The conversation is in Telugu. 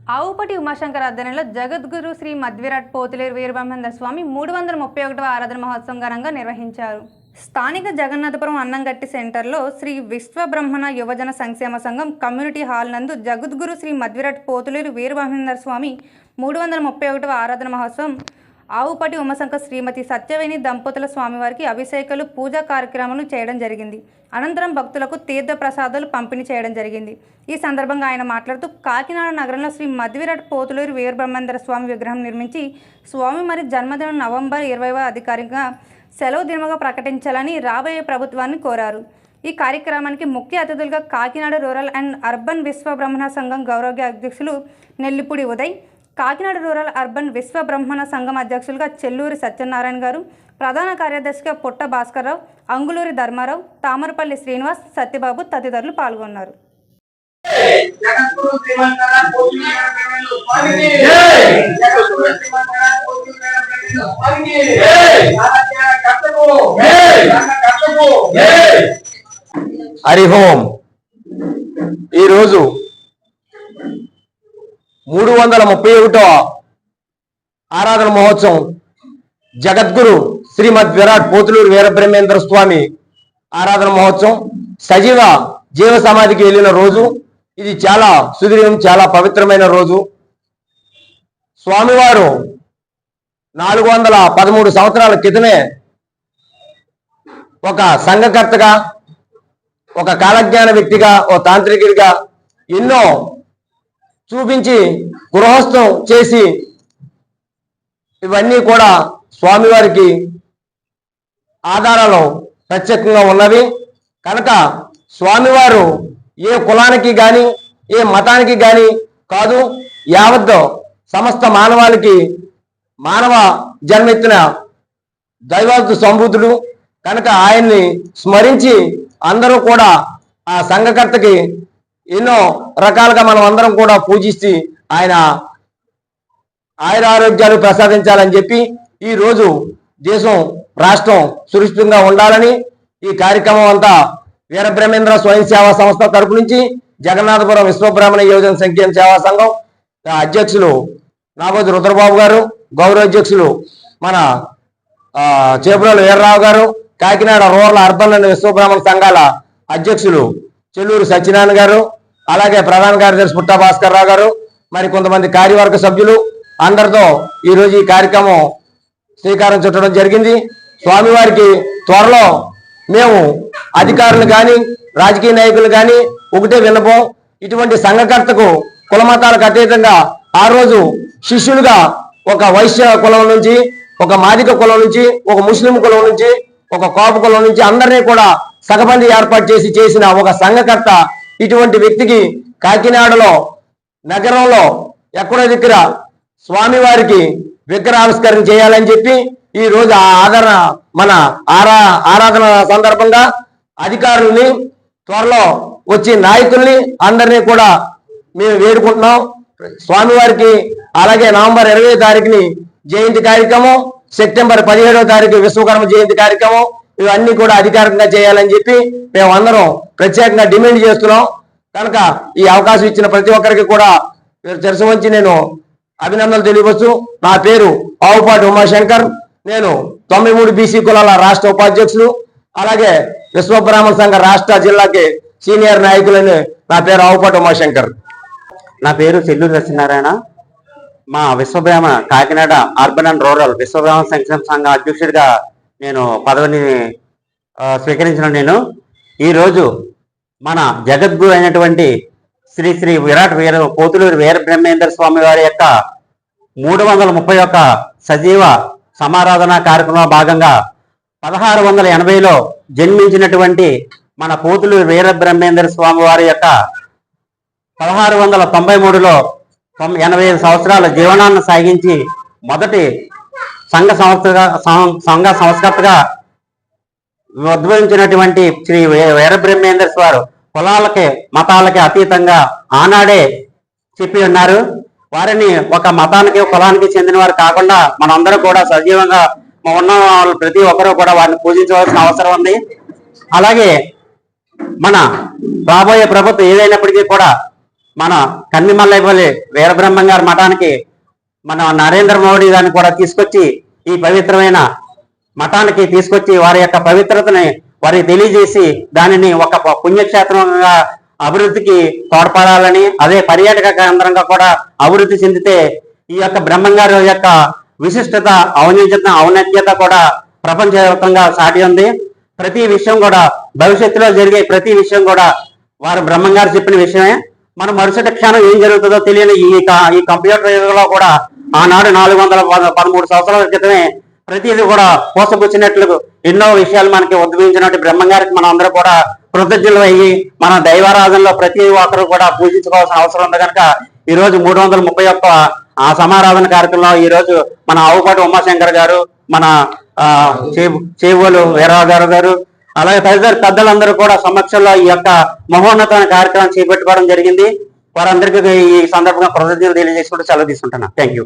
ఆవుపటి ఉమాశంకర్ ఆధ్వర్యంలో జగద్గురు శ్రీ మధ్విరాట్ పోతులేరు వీరబ్రహ్మేంద్ర స్వామి మూడు వందల ముప్పై ఒకటవ ఆరాధన మహోత్సవం ఘనంగా నిర్వహించారు. స్థానిక జగన్నాథపురం అన్నంగట్టి సెంటర్లో శ్రీ విశ్వబ్రహ్మణ యువజన సంక్షేమ సంఘం కమ్యూనిటీ హాల్ నందు జగద్గురు శ్రీ మధ్విరాట్ పోతులేరు వీరబ్రహ్మేంద్ర స్వామి మూడు వందల ముప్పై ఒకటవ ఆరాధన మహోత్సవం ఆవుపటి ఉమశంక శ్రీమతి సత్యవేణి దంపతుల స్వామివారికి అభిషేకాలు పూజా కార్యక్రమాలు చేయడం జరిగింది. అనంతరం భక్తులకు తీర్థ ప్రసాదాలు పంపిణీ చేయడం జరిగింది. ఈ సందర్భంగా ఆయన మాట్లాడుతూ కాకినాడ నగరంలో శ్రీ మధ్విరాట్ పోతులూరి వీరబ్రహ్మేంద్ర స్వామి విగ్రహం నిర్మించి స్వామి మరి జన్మదినం నవంబర్ ఇరవైవ అధికారికంగా సెలవు దినముగా ప్రకటించాలని రాబోయే ప్రభుత్వాన్ని కోరారు. ఈ కార్యక్రమానికి ముఖ్య అతిథులుగా కాకినాడ రూరల్ అండ్ అర్బన్ విశ్వబ్రహ్మణ సంఘం గౌరవ అధ్యక్షులు నెల్లిపూడి ఉదయ్ కాకినాడ రూరల్ అర్బన్ విశ్వ బ్రహ్మణ సంఘం అధ్యక్షులుగా చెల్లూరి సత్యనారాయణ గారు ప్రధాన కార్యదర్శిగా పుట్ట భాస్కర్రావు అంగులూరి ధర్మారావు తామరపల్లి శ్రీనివాస్ సత్యబాబు తదితరులు పాల్గొన్నారు. జగద్గురు శ్రీమంతర మూడు వందల ముప్పై ఒకటో ఆరాధన మహోత్సవం జగద్గురు శ్రీమద్ విరాట్ పోతులూరు వీరబ్రహ్మేంద్ర స్వామి ఆరాధన మహోత్సవం సజీవ జీవ సమాధికి వెళ్ళిన రోజు. ఇది చాలా సుదీర్ఘం చాలా పవిత్రమైన రోజు. స్వామివారు నాలుగు వందల పదమూడు సంవత్సరాల క్రితమే ఒక సంఘకర్తగా ఒక కాలజ్ఞాన వ్యక్తిగా ఓ తాంత్రికుడిగా ఎన్నో చూపించి గృహస్థం చేసి ఇవన్నీ కూడా స్వామివారికి ఆధారాలు ప్రత్యేకంగా ఉన్నవి. కనుక స్వామివారు ఏ కులానికి కానీ ఏ మతానికి కానీ కాదు యావత్ సమస్త మానవాళికి మానవ జన్మెత్తిన దైవాంత సంబూతుడు కనుక ఆయన్ని స్మరించి అందరూ కూడా ఆ సంఘకర్తకి ఎన్నో రకాలుగా మనం అందరం కూడా పూజిస్తే ఆయన ఆయుర ఆరోగ్యాలు ప్రసాదించాలని చెప్పి ఈ రోజు దేశం రాష్ట్రం సురక్షితంగా ఉండాలని ఈ కార్యక్రమం అంతా వీరబ్రహ్మేంద్ర స్వయం సేవా సంస్థ తరపు నుంచి జగన్నాథపురం విశ్వబ్రాహ్మణ యువజన సంఖ్యం సేవా సంఘం అధ్యక్షులు నాగోజు రుద్రబాబు గారు గౌరవ అధ్యక్షులు మన చేపురాలు వీర్రావు గారు కాకినాడ రూరల్ అర్బన్ అండ్ విశ్వబ్రాహ్మణ సంఘాల అధ్యక్షులు చెల్లూరు సత్యనారాయణ గారు అలాగే ప్రధాన కార్యదర్శి పుట్టా భాస్కర్ రావు గారు మరి కొంతమంది కార్యవర్గ సభ్యులు అందరితో ఈరోజు ఈ కార్యక్రమం శ్రీకారం చుట్టడం జరిగింది. స్వామివారికి త్వరలో మేము అధికారులు కానీ రాజకీయ నాయకులు కానీ ఒకటే విన్నపం. ఇటువంటి సంఘకర్తకు కులమతాలకు అతీతంగా ఆ రోజు శిష్యులుగా ఒక వైశ్య కులం నుంచి ఒక మాదిక కులం నుంచి ఒక ముస్లిం కులం నుంచి ఒక కాపు కులం నుంచి అందరినీ కూడా సగబంది ఏర్పాటు చేసి చేసిన ఒక సంఘకర్త ఇటువంటి వ్యక్తికి కాకినాడలో నగరంలో ఎక్కడో దగ్గర స్వామివారికి విగ్రహావిష్కరణ చేయాలని చెప్పి ఈ రోజు ఆ ఆదరణ మన ఆరా ఆరాధన సందర్భంగా అధికారుల్ని త్వరలో వచ్చే నాయకుల్ని అందరినీ కూడా మేము వేడుకుంటున్నాం. స్వామివారికి అలాగే నవంబర్ ఇరవై తారీఖుని జయంతి కార్యక్రమం సెప్టెంబర్ పదిహేడవ తారీఖు విశ్వకర్మ జయంతి కార్యక్రమం ఇవన్నీ కూడా అధికారికంగా చేయాలని చెప్పి మేము అందరం ప్రత్యేకంగా డిమాండ్ చేస్తున్నాం. కనుక ఈ అవకాశం ఇచ్చిన ప్రతి ఒక్కరికి కూడా తెరసి వంచి నేను అభినందనలు తెలియవచ్చు నా పేరు ఆవుపాటి ఉమాశంకర్. నేను తొంభై మూడు బీసీ కులాల రాష్ట్ర ఉపాధ్యక్షులు. అలాగే విశ్వబ్రాహ్మణ సంఘ రాష్ట్ర జిల్లాకి సీనియర్ నాయకులని నా పేరు ఆవుపాటి ఉమాశంకర్. నా పేరు చెల్లూరు సత్యనారాయణ. మా విశ్వబ్రాహ్మణ కాకినాడ అర్బన్ అండ్ రూరల్ విశ్వబ్రాహ్మణ సంక్షేమ సంఘ అధ్యక్షుడిగా నేను పదవిని స్వీకరించిన నేను. ఈరోజు మన జగద్గురు అయినటువంటి శ్రీ శ్రీ విరాట్ వీర పోతులూరు వీర బ్రహ్మేంద్ర స్వామి వారి యొక్క మూడు వందల ముప్పై ఒక్క సజీవ సమారాధన కార్యక్రమంలో భాగంగా పదహారు వందల ఎనభైలో జన్మించినటువంటి మన పోతులూరు వీర బ్రహ్మేంద్ర స్వామి వారి యొక్క పదహారు వందల తొంభై మూడులో తొం- ఎనభై ఐదు సంవత్సరాల జీవనాన్ని సాగించి మొదటి సంఘ సంస్థగా సం- సంఘ సంస్కర్తగా ఉద్భవించినటువంటి శ్రీ వీరబ్రహ్మేందర్ వీరబ్రహ్మేంద్ర కులాలకి మతాలకి అతీతంగా ఆనాడే చెప్పి ఉన్నారు. వారిని ఒక మతానికి కులానికి చెందిన వారు కాకుండా మనందరం కూడా సజీవంగా ఉన్న వాళ్ళు ప్రతి ఒక్కరూ కూడా వారిని పూజించవలసిన అవసరం ఉంది. అలాగే మన రాబోయే ప్రభుత్వం ఏదైనప్పటికీ కూడా మన కన్నిమల్లైపల్లి వీరబ్రహ్మం గారి మఠానికి మన నరేంద్ర మోడీ గారిని కూడా తీసుకొచ్చి ఈ పవిత్రమైన మఠానికి తీసుకొచ్చి వారి యొక్క పవిత్రతని వారికి తెలియజేసి దానిని ఒక పుణ్యక్షేత్రంగా అభివృద్ధికి తోడ్పడాలని అదే పర్యాటక కేంద్రంగా కూడా అభివృద్ధి చెందితే ఈ యొక్క బ్రహ్మంగారి యొక్క విశిష్టత ఔన్నత్యత ఔన్నత్యత కూడా ప్రపంచవ్యాప్తంగా సాటి ఉంది. ప్రతి విషయం కూడా భవిష్యత్తులో జరిగే ప్రతి విషయం కూడా వారు బ్రహ్మంగారు చెప్పిన విషయమే. మనం మరుసటి క్షణం ఏం జరుగుతుందో తెలియని ఈ క- ఈ కంప్యూటర్ యుగంలో కూడా ఆనాడు నాలుగు వందల పద- పదమూడు సంవత్సరాల క్రితమే ప్రతిదీ కూడా పోసపుచ్చినట్లు ఎన్నో విషయాలు మనకి ఉద్భవించినట్టు బ్రహ్మంగారికి మనం అందరూ కూడా కృతజ్ఞులు అయ్యి మన దైవారాధనలో ప్రతి ఒక్కరు కూడా పూజించుకోవాల్సిన అవసరం ఉంది కనుక ఈ రోజు మూడు వందల ముప్పై ఒక్క ఆ సమారాధన కార్యక్రమంలో ఈ రోజు మన ఆవుపాటి ఉమాశంకర్ గారు మన ఆ, చే- గారు గారు అలాగే తదితర పెద్దలందరూ కూడా సమక్షంలో ఈ యొక్క మహోన్నతమైన కార్యక్రమం చేపట్టుకోవడం జరిగింది. వారందరికీ ఈ సందర్భంగా కృతజ్ఞతలు తెలియజేసుకుంటూ సెలవు తీసుకుంటున్నాను థ్యాంక్ యూ